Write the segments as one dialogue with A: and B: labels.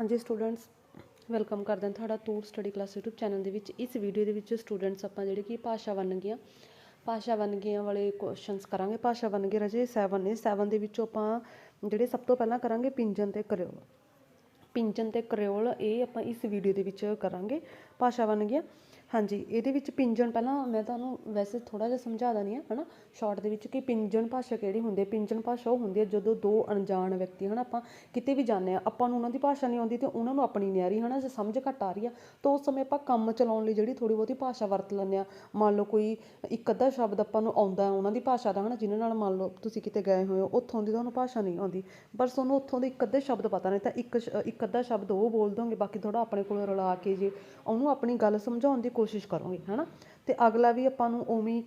A: ਹਾਂਜੀ students welcome ਕਰਦੇ ਹਾਂ ਤੁਹਾਡਾ tour study class YouTube channel ਦੇ ਵਿੱਚ। ਇਸ ਵੀਡੀਓ ਦੇ ਵਿੱਚ ਸਟੂਡੈਂਟਸ ਆਪਾਂ ਜਿਹੜੇ ਕਿ ਭਾਸ਼ਾ ਵੰਨਗੀਆਂ ਭਾਸ਼ਾ ਵੰਨਗੀਆਂ ਵਾਲੇ ਕੁਐਸਚਨਸ ਕਰਾਂਗੇ। ਭਾਸ਼ਾ ਵੰਨਗੀ ਰਜੇ 7 ਨੇ। 7 ਦੇ ਵਿੱਚੋਂ ਆਪਾਂ ਜਿਹੜੇ ਸਭ ਤੋਂ ਪਹਿਲਾਂ ਕਰਾਂਗੇ ਪਿੰਜਨ ਤੇ ਕਰਿਓਲ। ਪਿੰਜਨ ਤੇ ਕਰਿਓਲ ਇਹ ਆਪਾਂ ਇਸ ਵੀਡੀਓ ਦੇ ਵਿੱਚ ਕਰਾਂਗੇ। ਭਾਸ਼ਾ ਬਣ ਵੰਨਗੀਆਂ ਹਾਂਜੀ, ਇਹਦੇ ਵਿੱਚ ਪਿੰਜਣ ਪਹਿਲਾਂ ਮੈਂ ਤੁਹਾਨੂੰ ਵੈਸੇ ਥੋੜ੍ਹਾ ਜਿਹਾ ਸਮਝਾ ਦਿੰਦੀ ਹਾਂ ਹੈ ਨਾ ਸ਼ਾਰਟ ਦੇ ਵਿੱਚ ਕਿ ਪਿੰਜਣ ਭਾਸ਼ਾ ਕਿਹੜੀ ਹੁੰਦੀ ਹੈ? ਪਿੰਜਣ ਭਾਸ਼ਾ ਉਹ ਹੁੰਦੀ ਹੈ ਜਦੋਂ ਦੋ ਅਣਜਾਣ ਵਿਅਕਤੀ ਹੈ ਨਾ ਆਪਾਂ ਕਿਤੇ ਵੀ ਜਾਂਦੇ ਆ ਆਪਾਂ ਨੂੰ ਉਹਨਾਂ ਦੀ ਭਾਸ਼ਾ ਨਹੀਂ ਆਉਂਦੀ ਤੇ ਉਹਨਾਂ ਨੂੰ ਆਪਣੀ ਨਹੀਂ ਆ ਰਹੀ, ਹਨਾ? ਜੇ ਸਮਝ ਘੱਟ ਆ ਰਹੀ ਆ, ਤਾਂ ਉਸ ਸਮੇਂ ਆਪਾਂ ਕੰਮ ਚਲਾਉਣ ਲਈ ਜਿਹੜੀ ਥੋੜੀ ਬਹੁਤੀ ਭਾਸ਼ਾ ਵਰਤ ਲੈਂਦੇ ਆ ਮੰਨ ਲਓ ਕੋਈ ਇੱਕ ਅੱਧਾ ਸ਼ਬਦ ਆਪਾਂ ਨੂੰ ਆਉਂਦਾ ਉਹਨਾਂ ਦੀ ਭਾਸ਼ਾ ਦਾ ਹੈ ਨਾ ਜਿਹਨਾਂ ਨਾਲ ਮੰਨ ਲਓ ਤੁਸੀਂ ਕਿਤੇ ਗਏ ਹੋਏ ਹੋ, ਉੱਥੋਂ ਦੀ ਤੁਹਾਨੂੰ ਭਾਸ਼ਾ ਨਹੀਂ ਆਉਂਦੀ। ਪਰ ਤੁਹਾਨੂੰ ਉੱਥੋਂ ਦੇ ਇੱਕ ਅੱਧੇ ਸ਼ਬਦ ਪਤਾ ਨਹੀਂ ਤਾਂ ਇੱਕ ਸ਼- ਇੱਕ ਅੱਧਾ ਸ਼ਬਦ ਉਹ ਬੋਲ ਦੋਗੇ, ਬਾਕੀ ਥੋੜਾ ਆਪਣੇ ਕੋਲ ਰਲਾ ਕੇ ਜੇ ਉਹਨੂੰ ਆਪਣੀ ਗੱਲ ਸਮਝਾਉਣ ਦੀ ਕੋਸ਼ਿਸ਼ ਕਰੋਗੇ ਹਨਾ? ਤੇ ਅਗਲਾ ਵੀ ਆਪਾਂ ਨੂੰ ਉਵੇਂ ਹੀ,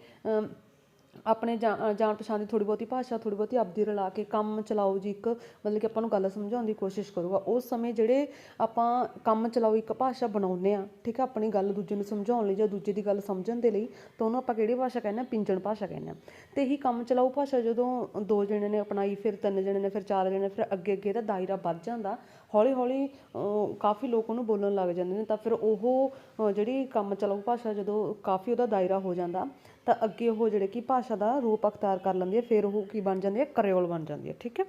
A: ਆਪਣੇ ਜਾ- ਅ, ਜਾਣ ਪਛਾਣ ਦੀ ਥੋੜ੍ਹੀ ਬਹੁਤੀ ਭਾਸ਼ਾ ਥੋੜ੍ਹੀ ਬਹੁਤੀ ਆਪਦੀ ਰਲਾ ਕੇ ਕੰਮ ਚਲਾਓ ਜੀ ਇੱਕ ਮਤਲਬ ਕਿ ਆਪਾਂ ਨੂੰ ਗੱਲ ਸਮਝਾਉਣ ਦੀ ਕੋਸ਼ਿਸ਼ ਕਰੂਗਾ ਉਸ ਸਮੇਂ ਜਿਹੜੇ ਆਪਾਂ ਕੰਮ ਚਲਾਓ ਇੱਕ ਭਾਸ਼ਾ ਬਣਾਉਂਦੇ ਆ ਠੀਕ ਆ ਆਪਣੀ ਗੱਲ ਦੂਜੇ ਨੂੰ ਸਮਝਾਉਣ ਲਈ ਜਾਂ ਦੂਜੇ ਦੀ ਗੱਲ ਸਮਝਣ ਦੇ ਲਈ ਤਾਂ ਉਹਨੂੰ ਆਪਾਂ ਕਿਹੜੀ ਭਾਸ਼ਾ ਕਹਿੰਦੇ ਆ ਪਿੰਜਣ ਭਾਸ਼ਾ ਕਹਿੰਦੇ ਆ ਤੇ ਇਹੀ ਕੰਮ ਚਲਾਓ ਭਾਸ਼ਾ ਜਦੋਂ ਦੋ ਜਣੇ ਨੇ ਅਪਣਾਈ ਫਿਰ ਤਿੰਨ ਜਣੇ ਨੇ ਫਿਰ ਚਾਰ ਜਣੇ ਫਿਰ ਅੱਗੇ ਅੱਗੇ ਦਾ ਦਾਇਰਾ ਵੱਧ ਜਾਂਦਾ। ਹੌਲੀ ਹੌਲੀ ਕਾਫੀ ਲੋਕ ਉਹਨੂੰ ਬੋਲਣ ਲੱਗ ਜਾਂਦੇ ਨੇ ਤਾਂ ਫਿਰ ਉਹ ਜਿਹੜੀ ਕੰਮ ਚਲਾਊ ਭਾਸ਼ਾ ਜਦੋਂ ਕਾਫੀ ਉਹਦਾ ਦਾਇਰਾ ਹੋ ਜਾਂਦਾ। ਤਾਂ ਅੱਗੇ ਉਹ ਜਿਹੜੇ ਕਿ ਭਾਸ਼ਾ ਦਾ ਰੂਪ ਅਖਤਿਆਰ ਕਰ ਲੈਂਦੀ ਹੈ ਫਿਰ ਉਹ ਕੀ ਬਣ ਜਾਂਦੀ ਹੈ ਕਰਿਓਲ ਬਣ ਜਾਂਦੀ ਹੈ ਠੀਕ ਹੈ?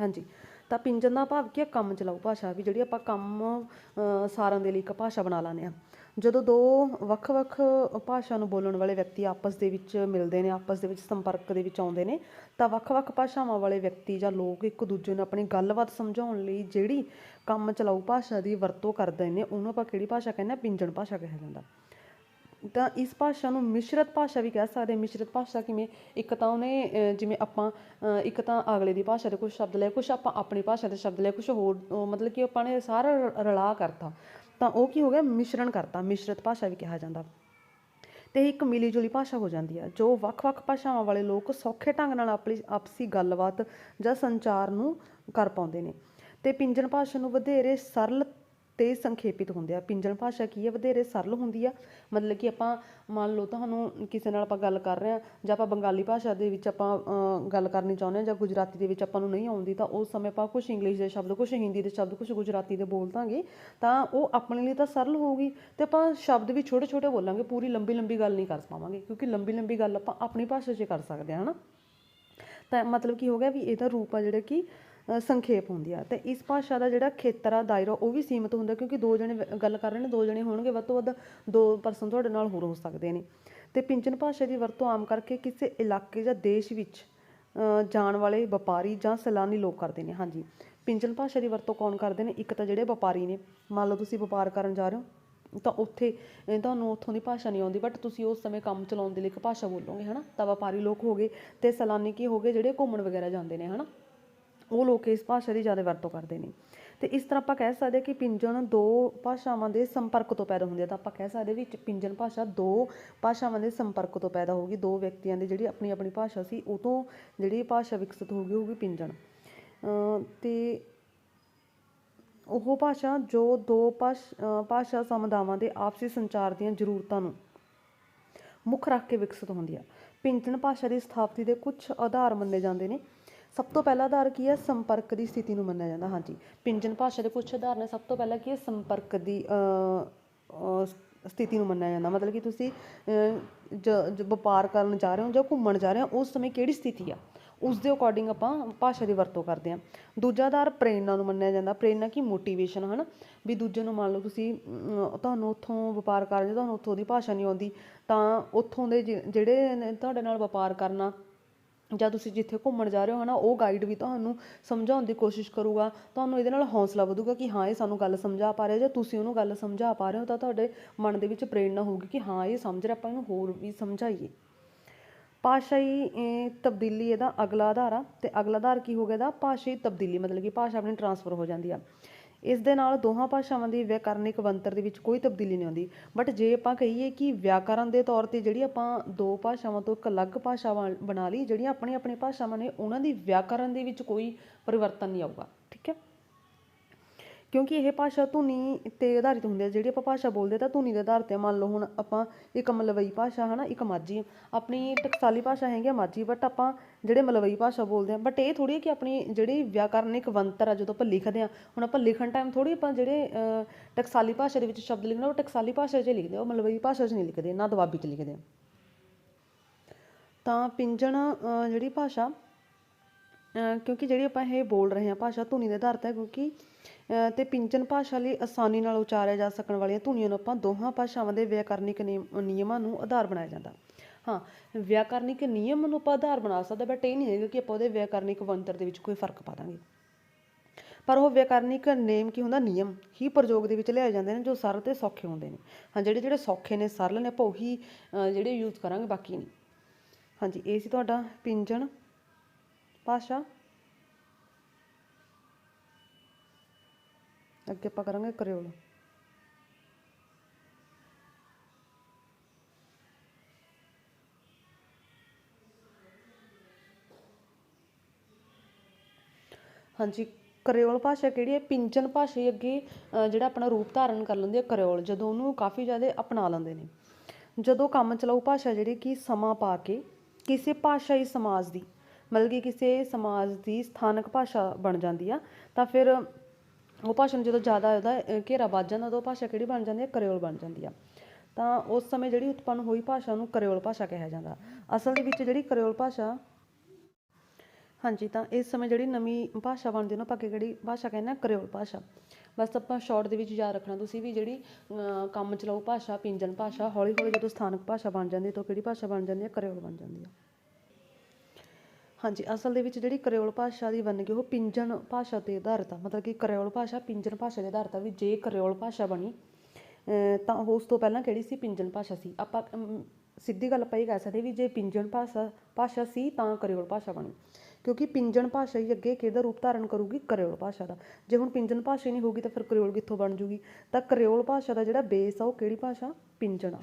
A: ਹਾਂਜੀ। ਤਾਂ ਪਿੰਜਣ ਦਾ ਭਾਵ ਕੀ ਹੈ? ਕੰਮ ਚਲਾਊ ਭਾਸ਼ਾ ਵੀ ਜਿਹੜੀ ਆਪਾਂ ਕੰਮ ਅ, ਸਾਰਨ ਦੇ ਲਈ ਇੱਕ ਭਾਸ਼ਾ ਬਣਾ ਲੈਂਦੇ ਆ ਜਦੋਂ ਦੋ ਵੱਖ-ਵੱਖ ਭਾਸ਼ਾ ਨੂੰ ਬੋਲਣ ਵਾਲੇ ਵਿਅਕਤੀ ਆਪਸ ਦੇ ਵਿੱਚ ਮਿਲਦੇ ਨੇ ਆਪਸ ਦੇ ਵਿੱਚ ਸੰਪਰਕ ਦੇ ਵਿੱਚ ਆਉਂਦੇ ਨੇ ਤਾਂ ਵੱਖ-ਵੱਖ ਭਾਸ਼ਾਵਾਂ ਵਾਲੇ ਵਿਅਕਤੀ ਜਾਂ ਲੋਕ ਇੱਕ ਦੂਜੇ ਨੂੰ ਆਪਣੀ ਗੱਲਬਾਤ ਸਮਝਾਉਣ ਲਈ ਜਿਹੜੀ ਕੰਮ ਚਲਾਊ ਭਾਸ਼ਾ ਦੀ ਵਰਤੋਂ ਕਰਦੇ ਨੇ ਉਹਨੂੰ ਆਪਾਂ ਕਿਹੜੀ ਭਾਸ਼ਾ ਕਹਿੰਦੇ ਆ ਪਿੰਜਣ ਭਾਸ਼ਾ ਕਿਹਾ ਜਾਂਦਾ। ਤਾਂ ਇਸ ਭਾਸ਼ਾ ਨੂੰ ਮਿਸ਼ਰਤ ਭਾਸ਼ਾ ਵੀ ਕਹਿ ਸਕਦੇ ਮਿਸ਼ਰਤ ਭਾਸ਼ਾ ਕਿਵੇਂ? ਇੱਕ ਤਾਂ ਉਹਨੇ ਜਿਵੇਂ ਆਪਾਂ ਇੱਕ ਤਾਂ ਅਗਲੇ ਦੀ ਭਾਸ਼ਾ ਦੇ ਕੁਝ ਸ਼ਬਦ ਲਏ ਕੁਝ ਆਪਾਂ ਆਪਣੀ ਭਾਸ਼ਾ ਦੇ ਸ਼ਬਦ ਲਏ ਕੁਝ ਹੋਰ ਮਤਲਬ ਕਿ ਆਪਾਂ ਨੇ ਸਾਰਾ ਰ- ਰਲਾ ਕਰਤਾ। ਤਾਂ ਉਹ ਕੀ ਹੋ ਗਿਆ? ਮਿਸ਼ਰਣ ਕਰਤਾ। ਮਿਸ਼ਰਤ ਭਾਸ਼ਾ ਵੀ ਕਿਹਾ ਜਾਂਦਾ। ਤੇ ਇਹ ਇੱਕ ਮਿਲੀ ਜੁਲੀ ਭਾਸ਼ਾ ਹੋ ਜਾਂਦੀ ਹੈ ਜੋ ਵੱਖ-ਵੱਖ ਭਾਸ਼ਾਵਾਂ ਵਾਲੇ ਲੋਕ ਸੌਖੇ ਢੰਗ ਨਾਲ ਆਪਣੀ ਆਪਸੀ ਗੱਲਬਾਤ ਜਾਂ ਸੰਚਾਰ ਨੂੰ ਕਰ ਪਾਉਂਦੇ ਨੇ। ਤੇ ਪਿੰਜਣ ਭਾਸ਼ਾ ਨੂੰ ਵਧੇਰੇ ਸਰਲ ਤੇ ਸੰਖੇਪਿਤ ਹੁੰਦੇ ਆ। ਪਿੰਜਣ ਭਾਸ਼ਾ ਕੀ ਹੈ ਵਧੇਰੇ ਸਰਲ ਹੁੰਦੀ ਆ। ਮਤਲਬ ਕਿ ਆਪਾਂ ਮੰਨ ਲਓ ਤੁਹਾਨੂੰ ਕਿਸੇ ਨਾਲ ਆਪਾਂ ਗੱਲ ਕਰ ਰਹੇ ਆ ਜਾਂ ਆਪਾਂ ਬੰਗਾਲੀ ਭਾਸ਼ਾ ਦੇ ਵਿੱਚ ਆਪਾਂ ਗੱਲ ਕਰਨੀ ਚਾਹੁੰਦੇ ਆ ਜਾਂ ਗੁਜਰਾਤੀ ਦੇ ਵਿੱਚ ਆਪਾਂ ਨੂੰ ਨਹੀਂ ਆਉਂਦੀ, ਤਾਂ ਉਸ ਸਮੇਂ ਆਪਾਂ ਕੁਝ ਇੰਗਲਿਸ਼ ਦੇ ਸ਼ਬਦ ਕੁਝ ਹਿੰਦੀ ਦੇ ਸ਼ਬਦ ਕੁਝ ਗੁਜਰਾਤੀ ਦੇ ਬੋਲ ਦਾਂਗੇ, ਤਾਂ ਉਹ ਆਪਣੇ ਲਈ ਤਾਂ ਸਰਲ ਹੋਊਗੀ ਤੇ ਆਪਾਂ ਸ਼ਬਦ ਵੀ ਛੋਟੇ ਛੋਟੇ ਬੋਲਾਂਗੇ, ਪੂਰੀ ਲੰਬੀ ਲੰਬੀ ਗੱਲ ਨਹੀਂ ਕਰ ਪਾਵਾਂਗੇ, ਕਿਉਂਕਿ ਲੰਬੀ ਲੰਬੀ ਗੱਲ ਆਪਾਂ ਆਪਣੀ ਭਾਸ਼ਾ 'ਚ ਕਰ ਸਕਦੇ ਹਾਂ ਹਨਾ? ਤਾਂ ਮਤਲਬ ਕੀ ਹੋ ਗਿਆ ਵੀ ਇਹਦਾ ਰੂਪ ਆ ਜਿਹੜਾ ਕਿ ਸੰਖੇਪ ਹੁੰਦੀ ਆ। ਤੇ ਇਸ ਭਾਸ਼ਾ ਦਾ ਜਿਹੜਾ ਖੇਤਰ ਆ, ਦਾਇਰਾ ਉਹ ਵੀ ਸੀਮਿਤ ਹੁੰਦਾ ਕਿਉਂਕਿ ਦੋ ਜਣੇ ਗੱਲ ਕਰ ਰਹੇ ਨੇ, ਦੋ ਜਣੇ ਹੋਣਗੇ, ਵੱਧ ਤੋਂ ਵੱਧ ਦੋ ਪਰਸਨ ਤੁਹਾਡੇ ਨਾਲ ਹੋਰ ਹੋ ਸਕਦੇ ਨੇ। ਤੇ ਪਿੰਜਨ ਭਾਸ਼ਾ ਦੀ ਵਰਤੋਂ ਆਮ ਕਰਕੇ ਕਿਸੇ ਇਲਾਕੇ ਜਾਂ ਦੇਸ਼ ਵਿੱਚ ਜਾਣ ਵਾਲੇ ਵਪਾਰੀ ਜਾਂ ਸੈਲਾਨੀ ਲੋਕ ਕਰਦੇ ਨੇ। ਹਾਂਜੀ। ਪਿੰਜਨ ਭਾਸ਼ਾ ਦੀ ਵਰਤੋਂ ਕੌਣ ਕਰਦੇ ਨੇ? ਇੱਕ ਤਾਂ ਜਿਹੜੇ ਵਪਾਰੀ ਨੇ। ਮੰਨ ਲਓ ਤੁਸੀਂ ਵਪਾਰ ਕਰਨ ਜਾ ਰਹੇ ਹੋ, ਤਾਂ ਉੱਥੇ ਤੁਹਾਨੂੰ ਉੱਥੋਂ ਦੀ ਭਾਸ਼ਾ ਨਹੀਂ ਆਉਂਦੀ ਬਟ ਤੁਸੀਂ ਉਸ ਸਮੇਂ ਕੰਮ ਚਲਾਉਣ ਦੇ ਲਈ ਇੱਕ ਭਾਸ਼ਾ ਬੋਲੋਗੇ, ਹਨਾ? ਤਾਂ ਵਪਾਰੀ ਲੋਕ ਹੋ ਗਏ ਤੇ ਸੈਲਾਨੀ ਕੀ ਹੋ ਗਏ, ਜਿਹੜੇ ਘੁੰਮਣ ਵਗੈਰਾ ਜਾਂਦੇ ਨੇ, ਹਨਾ? ਉਹ ਲੋਕ ਇਸ ਭਾਸ਼ਾ ਦੀ ਜ਼ਿਆਦਾ ਵਰਤੋਂ ਕਰਦੇ ਨੇ। ਤੇ ਇਸ ਤਰ੍ਹਾਂ ਆਪਾਂ ਕਹਿ ਸਕਦੇ ਹਾਂ ਕਿ ਪਿੰਜਣ ਦੋ ਭਾਸ਼ਾਵਾਂ ਦੇ ਸੰਪਰਕ ਤੋਂ ਪੈਦਾ ਹੁੰਦੀ ਹੈ ਤਾਂ ਆਪਾਂ ਕਹਿ ਸਕਦੇ ਵੀ ਪਿੰਜਣ ਭਾਸ਼ਾ ਦੋ ਭਾਸ਼ਾਵਾਂ ਦੇ ਸੰਪਰਕ ਤੋਂ ਪੈਦਾ ਹੋਊਗੀ। ਦੋ ਵਿਅਕਤੀਆਂ ਦੀ ਜਿਹੜੀ ਆਪਣੀ ਆਪਣੀ ਭਾਸ਼ਾ ਸੀ ਉਹ ਤੋਂ ਜਿਹੜੀ ਭਾਸ਼ਾ ਵਿਕਸਿਤ ਹੋ ਗਈ ਹੋਊਗੀ ਪਿੰਜਣ। ਅ, ਤੇ ਉਹ ਭਾਸ਼ਾ ਜੋ ਦੋ ਭਾਸ਼ ਭਾਸ਼ਾ ਸਮੁਦਾਵਾਂ ਦੇ ਆਪਸੀ ਸੰਚਾਰ ਦੀਆਂ ਜ਼ਰੂਰਤਾਂ ਨੂੰ ਮੁੱਖ ਰੱਖ ਕੇ ਵਿਕਸਿਤ ਹੁੰਦੀ ਆ। ਪਿੰਜਣ ਭਾਸ਼ਾ ਦੀ ਸਥਾਪਤੀ ਦੇ ਕੁਝ ਆਧਾਰ ਮੰਨੇ ਜਾਂਦੇ ਨੇ। ਸਭ ਤੋਂ ਪਹਿਲਾ ਆਧਾਰ ਕੀ ਹੈ? ਸੰਪਰਕ ਦੀ ਸਥਿਤੀ ਨੂੰ ਮੰਨਿਆ ਜਾਂਦਾ, ਹਾਂਜੀ। ਪਿੰਜਨ ਭਾਸ਼ਾ ਦੇ ਕੁਝ ਆਧਾਰ ਨੇ ਸਭ ਤੋਂ ਪਹਿਲਾਂ ਕੀ ਹੈ? ਸੰਪਰਕ ਦੀ ਸਥਿਤੀ ਨੂੰ ਮੰਨਿਆ ਜਾਂਦਾ। ਮਤਲਬ ਕਿ ਤੁਸੀਂ ਜ- ਜ- ਵਪਾਰ ਕਰਨ ਜਾ ਰਹੇ ਹੋ ਜਾਂ ਘੁੰਮਣ ਜਾ ਰਹੇ ਹੋ, ਉਸ ਸਮੇਂ ਕਿਹੜੀ ਸਥਿਤੀ ਆ? ਉਸ ਦੇ ਅਕੋਰਡਿੰਗ ਆਪਾਂ ਭਾਸ਼ਾ ਦੀ ਵਰਤੋਂ ਕਰਦੇ ਹਾਂ। ਦੂਜਾ ਆਧਾਰ ਪ੍ਰੇਰਨਾ ਨੂੰ ਮੰਨਿਆ ਜਾਂਦਾ। ਪ੍ਰੇਰਨਾ ਕੀ? ਮੋਟੀਵੇਸ਼ਨ ਹਨਾ? ਵੀ ਦੂਜੇ ਨੂੰ ਮੰਨ ਲਓ ਤੁਸੀਂ ਤੁਹਾਨੂੰ ਉੱਥੋਂ ਵਪਾਰ ਕਰ ਰਹੇ ਤੁਹਾਨੂੰ ਉੱਥੋਂ ਦੀ ਭਾਸ਼ਾ ਨਹੀਂ ਆਉਂਦੀ, ਤਾਂ ਉੱਥੋਂ ਦੇ ਜਿ- ਜਿਹੜੇ ਨੇ ਤੁਹਾਡੇ ਨਾਲ ਵਪਾਰ ਕਰਨਾ ਜਾਂ ਤੁਸੀਂ ਜਿੱਥੇ ਘੁੰਮਣ ਜਾ ਰਹੇ ਹੋ ਹੈ ਨਾ ਉਹ ਗਾਈਡ ਵੀ ਤੁਹਾਨੂੰ ਸਮਝਾਉਣ ਦੀ ਕੋਸ਼ਿਸ਼ ਕਰੂਗਾ। ਤੁਹਾਨੂੰ ਇਹਦੇ ਨਾਲ ਹੌਸਲਾ ਵਧੂਗਾ ਕਿ ਹਾਂ, ਇਹ ਸਾਨੂੰ ਗੱਲ ਸਮਝਾ ਪਾ ਰਿਹਾ ਜਾਂ ਤੁਸੀਂ ਉਹਨੂੰ ਗੱਲ ਸਮਝਾ ਪਾ ਰਹੇ ਹੋ, ਤਾਂ ਤੁਹਾਡੇ ਮਨ ਦੇ ਵਿੱਚ ਪ੍ਰੇਰਨਾ ਹੋਊਗੀ ਕਿ ਹਾਂ, ਇਹ ਸਮਝ ਰਿਹਾ, ਆਪਾਂ ਇਹਨੂੰ ਹੋਰ ਵੀ ਸਮਝਾਈਏ। ਭਾਸ਼ਾਈ ਤਬਦੀਲੀ ਇਹਦਾ ਅਗਲਾ ਆਧਾਰ ਆ, ਤੇ ਅਗਲਾ ਆਧਾਰ ਕੀ ਹੋ ਗਿਆ ਇਹਦਾ? ਭਾਸ਼ਾਈ ਤਬਦੀਲੀ, ਮਤਲਬ ਕਿ ਭਾਸ਼ਾ ਆਪਣੀ ਟਰਾਂਸਫਰ ਹੋ ਜਾਂਦੀ ਆ। ਇਸ ਦੇ ਨਾਲ ਦੋਹਾਂ ਭਾਸ਼ਾਵਾਂ ਦੀ ਵਿਆਕਰਨਿਕ ਬਣਤਰ ਦੇ ਵਿੱਚ ਕੋਈ ਤਬਦੀਲੀ ਨਹੀਂ ਆਉਂਦੀ। ਬਟ ਜੇ ਆਪਾਂ ਕਹੀਏ ਕਿ ਵਿਆਕਰਨ ਦੇ ਤੌਰ ਤੇ ਜਿਹੜੀ ਆਪਾਂ ਦੋ ਭਾਸ਼ਾਵਾਂ ਤੋਂ ਇੱਕ ਅਲੱਗ ਭਾਸ਼ਾਵਾਂ ਬਣਾ ਲਈ, ਜਿਹੜੀਆਂ ਆਪਣੀ ਆਪਣੀ ਭਾਸ਼ਾਵਾਂ ਨੇ, ਉਹਨਾਂ ਦੀ ਵਿਆਕਰਨ ਦੇ ਵਿੱਚ ਕੋਈ ਪਰਿਵਰਤਨ ਨਹੀਂ ਆਊਗਾ। ਠੀਕ ਹੈ? ਕਿਉਂਕਿ ਇਹ ਭਾਸ਼ਾ ਧੁਨੀ ਤੇ ਆਧਾਰਿਤ ਹੁੰਦੀ ਹੈ। ਜਿਹੜੀ ਆਪਾਂ ਭਾਸ਼ਾ ਬੋਲਦੇ ਤਾਂ ਧੁਨੀ ਦੇ ਆਧਾਰ ਤੇ ਮੰਨ ਲਓ ਹੁਣ ਆਪਾਂ ਇੱਕ ਮਲਵਈ ਭਾਸ਼ਾ ਹੈ ਨਾ ਇੱਕ ਮਾਝੀ। ਆਪਣੀ ਟਕਸਾਲੀ ਭਾਸ਼ਾ ਹੈਗੀ ਆ ਮਾਝੀ ਬਟ ਆਪਾਂ ਜਿਹੜੇ ਮਲਵਈ ਭਾਸ਼ਾ ਬੋਲਦੇ ਹਾਂ ਬਟ ਇਹ ਥੋੜੀ ਕਿ ਆਪਣੀ ਜਿਹੜੀ ਵਿਆਕਰਨਿਕ ਵੰਤਰ ਆ, ਜਦੋਂ ਆਪਾਂ ਲਿਖਦੇ ਹਾਂ ਹੁਣ ਆਪਾਂ ਲਿਖਣ ਟਾਈਮ ਥੋੜ੍ਹੀ ਆਪਾਂ ਜਿਹੜੇ ਟਕਸਾਲੀ ਭਾਸ਼ਾ ਦੇ ਵਿੱਚ ਸ਼ਬਦ ਲਿਖਣਾ, ਉਹ ਟਕਸਾਲੀ ਭਾਸ਼ਾ 'ਚ ਲਿਖਦੇ ਉਹ ਮਲਵਈ ਭਾਸ਼ਾ 'ਚ ਨਹੀਂ ਲਿਖਦੇ, ਨਾ ਦੁਆਬੀ 'ਚ ਲਿਖਦੇ ਤਾਂ ਪਿੰਜਣ ਜਿਹੜੀ ਭਾਸ਼ਾ ਕਿਉਂਕਿ ਜਿਹੜੀ ਆਪਾਂ ਇਹ ਬੋਲ ਰਹੇ ਹਾਂ ਭਾਸ਼ਾ ਧੁਨੀ ਦੇ ਆਧਾਰ ਤੇ ਕਿਉਂਕਿ ਤੇ ਪਿੰਜਨ ਭਾਸ਼ਾ ਲਈ ਆਸਾਨੀ ਨਾਲ ਉਚਾਰਿਆ ਜਾ ਸਕਣ ਵਾਲੀਆਂ ਧੁਨੀਆਂ ਨੂੰ ਆਪਾਂ ਦੋਹਾਂ ਭਾਸ਼ਾਵਾਂ ਦੇ ਵਿਆਕਰਨਿਕ ਨਿਯਮ- ਨਿਯਮਾਂ ਨੂੰ ਆਧਾਰ ਬਣਾਇਆ ਜਾਂਦਾ। ਹਾਂ, ਵਿਆਕਰਨਿਕ ਨਿਯਮ ਨੂੰ ਆਪਾਂ ਆਧਾਰ ਬਣਾ ਸਕਦੇ ਬਟ ਇਹ ਨਹੀਂ ਹੈਗਾ ਕਿ ਆਪਾਂ ਉਹਦੇ ਵਿਆਕਰਨਿਕ ਬਣਤਰ ਦੇ ਵਿੱਚ ਕੋਈ ਫ਼ਰਕ ਪਾ ਦਾਂਗੇ। ਪਰ ਉਹ ਵਿਆਕਰਨਿਕ ਨੇਮ ਕੀ ਹੁੰਦਾ? ਨਿਯਮ ਹੀ ਪ੍ਰਯੋਗ ਦੇ ਵਿੱਚ ਲਿਆਏ ਜਾਂਦੇ ਨੇ, ਜੋ ਸਰਲ ਤੇ ਸੌਖੇ ਹੁੰਦੇ ਨੇ। ਹਾਂ, ਜਿਹੜੇ ਜਿਹੜੇ ਸੌਖੇ ਨੇ, ਸਰਲ ਨੇ, ਆਪਾਂ ਉਹੀ ਜਿਹੜੇ ਯੂਜ਼ ਕਰਾਂਗੇ, ਬਾਕੀ ਨਹੀਂ। ਹਾਂਜੀ, ਇਹ ਸੀ ਤੁਹਾਡਾ ਪਿੰਜਣ ਭਾਸ਼ਾ। ਅੱਗੇ ਆਪਾਂ ਕਰਾਂਗੇ ਕਰਿਓਲ। ਹਾਂਜੀ ਕਰਿਓਲ ਭਾਸ਼ਾ ਕਿਹੜੀ ਹੈ? ਪਿੰਜਨ ਭਾਸ਼ਾ ਅੱਗੇ ਅਹ, ਜਿਹੜਾ ਆਪਣਾ ਰੂਪ ਧਾਰਨ ਕਰ ਲੈਂਦੀ ਹੈ ਕਰਿਓਲ ਜਦੋਂ ਉਹਨੂੰ ਕਾਫੀ ਜ਼ਿਆਦਾ ਅਪਣਾ ਲੈਂਦੇ ਨੇ। ਜਦੋਂ ਕੰਮ ਚਲਾਊ ਭਾਸ਼ਾ ਜਿਹੜੀ ਕਿ ਸਮਾਂ ਪਾ ਕੇ ਕਿਸੇ ਭਾਸ਼ਾਈ ਸਮਾਜ ਦੀ ਮਤਲਬ ਕਿ ਕਿਸੇ ਸਮਾਜ ਦੀ ਸਥਾਨਕ ਭਾਸ਼ਾ ਬਣ ਜਾਂਦੀ ਆ ਤਾਂ ਫਿਰ ਉਹ ਭਾਸ਼ਾ ਨੂੰ ਜਦੋਂ ਜ਼ਿਆਦਾ ਉਹਦਾ ਘੇਰਾ ਵੱਧ ਜਾਂਦਾ ਉਦੋਂ ਉਹ ਭਾਸ਼ਾ ਕਿਹੜੀ ਬਣ ਜਾਂਦੀ ਹੈ? ਕਰਿਓਲ ਬਣ ਜਾਂਦੀ ਆ। ਤਾਂ ਉਸ ਸਮੇਂ ਜਿਹੜੀ ਉਤਪੰਨ ਹੋਈ ਭਾਸ਼ਾ ਨੂੰ ਕਰਿਓਲ ਭਾਸ਼ਾ ਕਿਹਾ ਜਾਂਦਾ। ਅਸਲ ਦੇ ਵਿੱਚ ਜਿਹੜੀ ਕਰਿਓਲ ਭਾਸ਼ਾ, ਹਾਂਜੀ, ਤਾਂ ਇਸ ਸਮੇਂ ਜਿਹੜੀ ਨਵੀਂ ਭਾਸ਼ਾ ਬਣਦੀ ਉਹਨੂੰ ਆਪਾਂ ਕਿਹੜੀ ਭਾਸ਼ਾ ਕਹਿੰਦੇ ਆ? ਕਰਿਓਲ ਭਾਸ਼ਾ। ਬਸ ਆਪਾਂ ਸ਼ਾਰਟ ਦੇ ਵਿੱਚ ਯਾਦ ਰੱਖਣਾ ਤੁਸੀਂ ਵੀ ਜਿਹੜੀ ਕੰਮ ਚਲਾਊ ਭਾਸ਼ਾ ਪਿੰਜਨ ਭਾਸ਼ਾ ਹੌਲੀ ਹੌਲੀ ਜਦੋਂ ਸਥਾਨਕ ਭਾਸ਼ਾ ਬਣ ਜਾਂਦੀ ਹੈ ਤਾਂ ਉਹ ਕਿਹੜੀ ਭਾਸ਼ਾ ਬਣ ਜਾਂਦੀ ਹੈ? ਕਰਿਓਲ ਬਣ ਜਾਂਦੀ ਹੈ ਹਾਂਜੀ, ਅਸਲ ਦੇ ਵਿੱਚ ਜਿਹੜੀ ਕਰਿਓਲ ਭਾਸ਼ਾ ਦੀ ਵੰਨਗੀ, ਉਹ ਪਿੰਜਨ ਭਾਸ਼ਾ ਤੇ ਆਧਾਰਿਤ ਆ। ਮਤਲਬ ਕਿ ਕਰਿਓਲ ਭਾਸ਼ਾ ਪਿੰਜਨ ਭਾਸ਼ਾ ਦੇ ਆਧਾਰਿਤ ਆ ਵੀ ਜੇ ਕਰਿਓਲ ਭਾਸ਼ਾ ਬਣੀ ਤਾਂ ਉਸ ਤੋਂ ਪਹਿਲਾਂ ਕਿਹੜੀ ਸੀ? ਪਿੰਜਨ ਭਾਸ਼ਾ ਸੀ। ਆਪਾਂ ਸਿੱਧੀ ਗੱਲ ਆਪਾਂ ਇਹ ਕਹਿ ਸਕਦੇ ਵੀ ਜੇ ਪਿੰਜਨ ਭਾਸ਼ਾ ਭਾਸ਼ਾ ਸੀ ਤਾਂ ਕਰਿਓਲ ਭਾਸ਼ਾ ਬਣੀ। ਕਿਉਂਕਿ ਪਿੰਜਨ ਭਾਸ਼ਾ ਹੀ ਅੱਗੇ ਕਿਹਦਾ ਰੂਪ ਧਾਰਨ ਕਰੂਗੀ? ਕਰਿਓਲ ਭਾਸ਼ਾ ਦਾ। ਜੇ ਹੁਣ ਪਿੰਜਨ ਭਾਸ਼ਾ ਹੀ ਨਹੀਂ ਹੋਊਗੀ ਤਾਂ ਫਿਰ ਕਰਿਓਲ ਕਿੱਥੋਂ ਬਣ ਜੂਗੀ? ਤਾਂ ਕਰਿਓਲ ਭਾਸ਼ਾ ਦਾ ਜਿਹੜਾ ਬੇਸ ਆ ਉਹ ਕਿਹੜੀ ਭਾਸ਼ਾ? ਪਿੰਜਣ ਆ।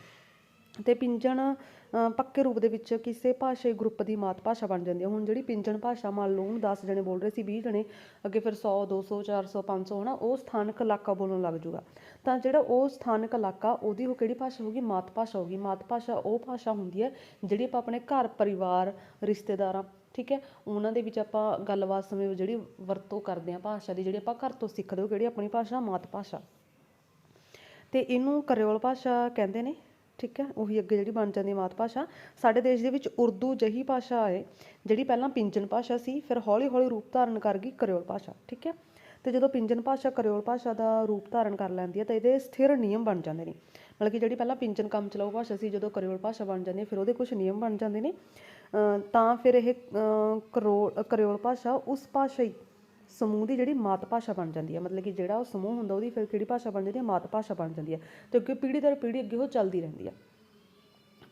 A: ਅਤੇ ਪਿੰਜਣ ਪੱਕੇ ਰੂਪ ਦੇ ਵਿੱਚ ਕਿਸੇ ਭਾਸ਼ਾ ਗਰੁੱਪ ਦੀ ਮਾਤ ਭਾਸ਼ਾ ਬਣ ਜਾਂਦੀ ਹੈ। ਹੁਣ ਜਿਹੜੀ ਪਿੰਜਣ ਭਾਸ਼ਾ ਮੰਨ ਲਓ, ਹੁਣ ਦਸ ਜਣੇ ਬੋਲ ਰਹੇ ਸੀ, ਵੀਹ ਜਣੇ, ਅੱਗੇ ਫਿਰ ਸੌ, ਦੋ ਸੌ 100 200 400 500 ਹਨਾ, ਉਹ ਸਥਾਨਕ ਇਲਾਕਾ ਬੋਲਣ ਲੱਗ ਜੂਗਾ। ਤਾਂ ਜਿਹੜਾ ਉਹ ਸਥਾਨਕ ਇਲਾਕਾ, ਉਹਦੀ ਉਹ ਕਿਹੜੀ ਭਾਸ਼ਾ ਹੋਊਗੀ? ਮਾਤ ਭਾਸ਼ਾ ਹੋਊਗੀ। ਮਾਤ ਭਾਸ਼ਾ ਉਹ ਭਾਸ਼ਾ ਹੁੰਦੀ ਹੈ, ਜਿਹੜੀ ਆਪਾਂ ਆਪਣੇ ਘਰ, ਪਰਿਵਾਰ, ਰਿਸ਼ਤੇਦਾਰਾਂ, ਠੀਕ ਹੈ, ਉਹਨਾਂ ਦੇ ਵਿੱਚ ਆਪਾਂ ਗੱਲਬਾਤ ਸਮੇਂ ਜਿਹੜੀ ਵਰਤੋਂ ਕਰਦੇ ਹਾਂ ਭਾਸ਼ਾ ਦੀ, ਜਿਹੜੀ ਆਪਾਂ ਘਰ ਤੋਂ ਸਿੱਖਦੇ ਹੋ ਕਿਹੜੀ ਆਪਣੀ ਭਾਸ਼ਾ? ਮਾਤ ਭਾਸ਼ਾ। ਤੇ ਇਹਨੂੰ ਕਰਿਓਲ ਭਾਸ਼ਾ ਕਹਿੰਦੇ ਨੇ। ਠੀਕ ਹੈ, ਉਹੀ ਅੱਗੇ ਜਿਹੜੀ ਬਣ ਜਾਂਦੀ ਹੈ ਮਾਤ ਭਾਸ਼ਾ। ਸਾਡੇ ਦੇਸ਼ ਦੇ ਵਿੱਚ ਉਰਦੂ ਜਹੀ ਭਾਸ਼ਾ ਹੈ, ਜਿਹੜੀ ਪਹਿਲਾਂ ਪਿੰਜਨ ਭਾਸ਼ਾ ਸੀ, ਫਿਰ ਹੌਲੀ ਹੌਲੀ ਰੂਪ ਧਾਰਨ ਕਰ ਗਈ ਕਰਿਓਲ ਭਾਸ਼ਾ, ਠੀਕ ਹੈ। ਤੇ ਜਦੋਂ ਪਿੰਜਨ ਭਾਸ਼ਾ ਕਰਿਓਲ ਭਾਸ਼ਾ ਦਾ ਰੂਪ ਧਾਰਨ ਕਰ ਲੈਂਦੀ ਹੈ, ਤਾਂ ਇਹਦੇ ਸਥਿਰ ਨਿਯਮ ਬਣ ਜਾਂਦੇ ਨੇ। ਮਤਲਬ ਕਿ ਜਿਹੜੀ ਪਹਿਲਾਂ ਪਿੰਜਨ ਕੰਮ ਚਲਾਊ ਭਾਸ਼ਾ ਸੀ, ਜਦੋਂ ਕਰਿਓਲ ਭਾਸ਼ਾ ਬਣ ਜਾਂਦੀ ਹੈ, ਫਿਰ ਉਹਦੇ ਕੁਝ ਨਿਯਮ ਬਣ ਜਾਂਦੇ ਨੇ। ਤਾਂ ਫਿਰ ਇਹ ਕਰੋਲ ਕਰਿਓਲ ਭਾਸ਼ਾ ਉਸ ਭਾਸ਼ਾਈ ਸਮੂਹ ਦੀ ਜਿਹੜੀ ਮਾਤ ਭਾਸ਼ਾ ਬਣ ਜਾਂਦੀ ਹੈ ਮਤਲਬ ਕਿ ਜਿਹੜਾ ਉਹ ਸਮੂਹ ਹੁੰਦਾ ਉਹਦੀ ਫਿਰ ਕਿਹੜੀ ਭਾਸ਼ਾ ਬਣ ਜਾਂਦੀ ਹੈ ਮਾਤ ਭਾਸ਼ਾ ਬਣ ਜਾਂਦੀ ਹੈ ਤੇ ਅੱਗੇ ਪੀੜ੍ਹੀ ਦਰ ਪੀੜ੍ਹੀ ਅੱਗੇ ਉਹ ਚੱਲਦੀ ਰਹਿੰਦੀ ਹੈ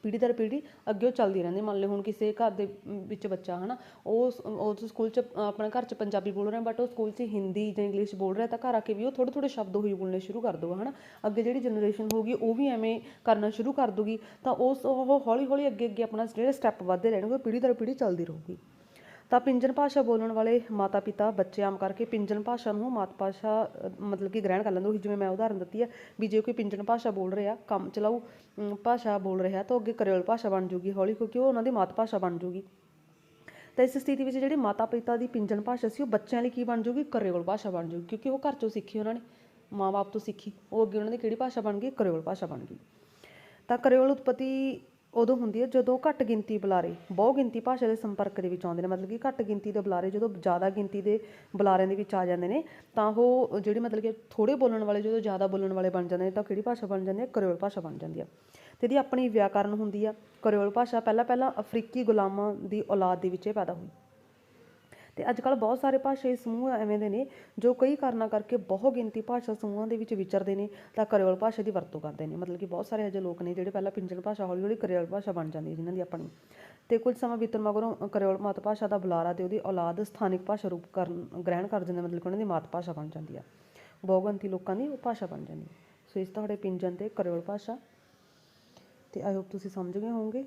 A: ਪੀੜ੍ਹੀ ਦਰ ਪੀੜ੍ਹੀ ਅੱਗੇ ਉਹ ਚੱਲਦੀ ਰਹਿੰਦੀ ਮੰਨ ਲਓ ਹੁਣ ਕਿਸੇ ਘਰ ਦੇ ਵਿੱਚ ਬੱਚਾ ਹਨਾ ਉਹ ਸ- ਉਹ ਸਕੂਲ 'ਚ ਅ, ਆਪਣੇ ਘਰ 'ਚ ਪੰਜਾਬੀ ਬੋਲ ਰਿਹਾ ਬਟ ਉਹ ਸਕੂਲ 'ਚ ਹਿੰਦੀ ਜਾਂ ਇੰਗਲਿਸ਼ ਬੋਲ ਰਿਹਾ ਤਾਂ ਘਰ ਆ ਕੇ ਵੀ ਉਹ ਥੋੜ੍ਹੇ ਥੋੜ੍ਹੇ ਸ਼ਬਦ ਉਹੀ ਬੋਲਣੇ ਸ਼ੁਰੂ ਕਰ ਦਊਗਾ ਹਨਾ। ਅੱਗੇ ਜਿਹੜੀ ਜਨਰੇਸ਼ਨ ਹੋਊਗੀ ਉਹ ਵੀ ਐਵੇਂ ਕਰਨਾ ਸ਼ੁਰੂ ਕਰ ਦੂਗੀ ਤਾਂ ਉਸ ਉਹ ਹੌਲੀ ਹੌਲੀ ਅੱਗੇ ਅੱਗੇ ਆਪਣਾ ਜਿਹੜੇ ਸਟੈਪ ਵੱਧਦੇ ਰਹਿਣਗੇ ਪੀੜ੍ਹੀ ਦਰ ਪੀੜ੍ਹੀ ਚੱਲਦੀ ਰਹੂਗੀ। ਤਾਂ ਪਿੰਜਨ ਭਾਸ਼ਾ ਬੋਲਣ ਵਾਲੇ ਮਾਤਾ ਪਿਤਾ ਬੱਚੇ ਆਮ ਕਰਕੇ ਪਿੰਜਨ ਭਾਸ਼ਾ ਨੂੰ ਮਾਤ ਭਾਸ਼ਾ ਮਤਲਬ ਕਿ ਗ੍ਰਹਿਣ ਕਰ ਲੈਂਦੇ। ਉਹੀ ਜਿਵੇਂ ਮੈਂ ਉਦਾਹਰਨ ਦਿੱਤੀ ਹੈ ਵੀ ਜੇ ਕੋਈ ਪਿੰਜਨ ਭਾਸ਼ਾ ਬੋਲ ਰਿਹਾ, ਕੰਮ ਚਲਾਊ ਭਾਸ਼ਾ ਬੋਲ ਰਿਹਾ, ਤਾਂ ਅੱਗੇ ਕਰਿਓਲ ਭਾਸ਼ਾ ਬਣ ਜੂਗੀ, ਹੌਲੀ, ਕਿਉਂਕਿ ਉਹ ਉਹਨਾਂ ਦੀ ਮਾਤ ਭਾਸ਼ਾ ਬਣ ਜੂਗੀ। ਤਾਂ ਇਸ ਸਥਿਤੀ ਵਿੱਚ ਜਿਹੜੀ ਮਾਤਾ ਪਿਤਾ ਦੀ ਪਿੰਜਣ ਭਾਸ਼ਾ ਸੀ, ਉਹ ਬੱਚਿਆਂ ਲਈ ਕੀ ਬਣ ਜੂਗੀ? ਕਰਿਓਲ ਭਾਸ਼ਾ ਬਣ ਜੂਗੀ, ਕਿਉਂਕਿ ਉਹ ਘਰ ਚੋਂ ਸਿੱਖੀ ਉਹਨਾਂ ਨੇ, ਮਾਂ-ਬਾਪ ਤੋਂ ਸਿੱਖੀ। ਉਹ ਅੱਗੇ ਉਹਨਾਂ ਦੀ ਕਿਹੜੀ ਭਾਸ਼ਾ ਬਣ ਗਈ? ਕਰਿਓਲ ਭਾਸ਼ਾ ਬਣ ਗਈ। ਤਾਂ ਕਰਿਓਲ ਉਤਪਤੀ ਉਦੋਂ ਹੁੰਦੀ ਹੈ ਜਦੋਂ ਘੱਟ ਗਿਣਤੀ ਬੁਲਾਰੇ, ਬਹੁ ਗਿਣਤੀ ਭਾਸ਼ਾ ਦੇ ਸੰਪਰਕ ਦੇ ਵਿੱਚ ਆਉਂਦੇ ਨੇ, ਮਤਲਬ ਕਿ ਘੱਟ ਗਿਣਤੀ ਦੇ ਬੁਲਾਰੇ ਜਦੋਂ ਜ਼ਿਆਦਾ ਗਿਣਤੀ ਦੇ ਬੁਲਾਰਿਆਂ ਦੇ ਵਿੱਚ ਆ ਜਾਂਦੇ ਨੇ, ਤਾਂ ਉਹ ਜਿਹੜੇ ਮਤਲਬ ਕਿ ਥੋੜੇ ਬੋਲਣ ਵਾਲੇ ਜਦੋਂ ਜ਼ਿਆਦਾ ਬੋਲਣ ਵਾਲੇ ਬਣ ਜਾਂਦੇ ਨੇ, ਤਾਂ ਕਿਹੜੀ ਭਾਸ਼ਾ ਬਣ ਜਾਂਦੀ ਹੈ? ਕਰਿਓਲ ਭਾਸ਼ਾ ਬਣ ਜਾਂਦੀ ਹੈ ਤੇ ਇਹਦੀ ਆਪਣੀ ਵਿਆਕਰਨ ਹੁੰਦੀ ਆ ਕਰਿਓਲ ਭਾਸ਼ਾ ਪਹਿਲਾਂ ਪਹਿਲਾਂ ਅਫਰੀਕੀ ਗੁਲਾਮਾਂ ਦੀ ਔਲਾਦ ਦੇ ਵਿੱਚ ਇਹ ਪੈਦਾ ਹੋਈ। ਤੇ ਅੱਜ ਕੱਲ੍ਹ ਬਹੁਤ ਸਾਰੇ ਭਾਸ਼ਾਈ ਸਮੂਹ ਐਵੇਂ ਦੇ ਨੇ ਜੋ ਕਈ ਕਾਰਨਾਂ ਕਰਕੇ ਬਹੁ ਗਿਣਤੀ ਭਾਸ਼ਾ ਸਮੂਹਾਂ ਦੇ ਵਿੱਚ ਵਿਚਰਦੇ ਨੇ ਤਾਂ ਕਰਿਓਲ ਭਾਸ਼ਾ ਦੀ ਵਰਤੋਂ ਕਰਦੇ ਨੇ। ਮਤਲਬ ਕਿ ਬਹੁਤ ਸਾਰੇ ਅਜਿਹੇ ਲੋਕ ਨੇ ਜਿਹੜੇ ਪਹਿਲਾਂ ਪਿੰਜਣ ਭਾਸ਼ਾ ਹੌਲੀ ਹੌਲੀ ਕਰਿਓਲ ਭਾਸ਼ਾ ਬਣ ਜਾਂਦੀ ਹੈ ਜਿਨ੍ਹਾਂ ਦੀ ਆਪਣੀ। ਤੇ ਕੁਝ ਸਮਾਂ ਬੀਤਣ ਮਗਰੋਂ ਕਰਿਓਲ ਮਾਤ ਭਾਸ਼ਾ ਦਾ ਬੁਲਾਰਾ ਤੇ ਉਹਦੀ ਔਲਾਦ ਸਥਾਨਕ ਭਾਸ਼ਾ ਰੂਪ ਕਰਨ, ਗ੍ਰਹਿਣ ਕਰ ਜਾਂਦੇ, ਮਤਲਬ ਕਿ ਉਹਨਾਂ ਦੀ ਮਾਤ ਭਾਸ਼ਾ ਬਣ ਜਾਂਦੀ ਆ। ਬਹੁਗਿਣਤੀ ਲੋਕਾਂ ਦੀ ਉਹ ਭਾਸ਼ਾ ਬਣ ਜਾਂਦੀ। ਹੈ ਸੋ ਇਸ ਤੁਹਾਡੇ ਪਿੰਜਨ ਤੇ ਕਰਿਓਲ ਭਾਸ਼ਾ। ਤੇ ਆਈ ਹੋਪ ਤੁਸੀਂ ਸਮਝ ਗਏ ਹੋਵੋਗੇ।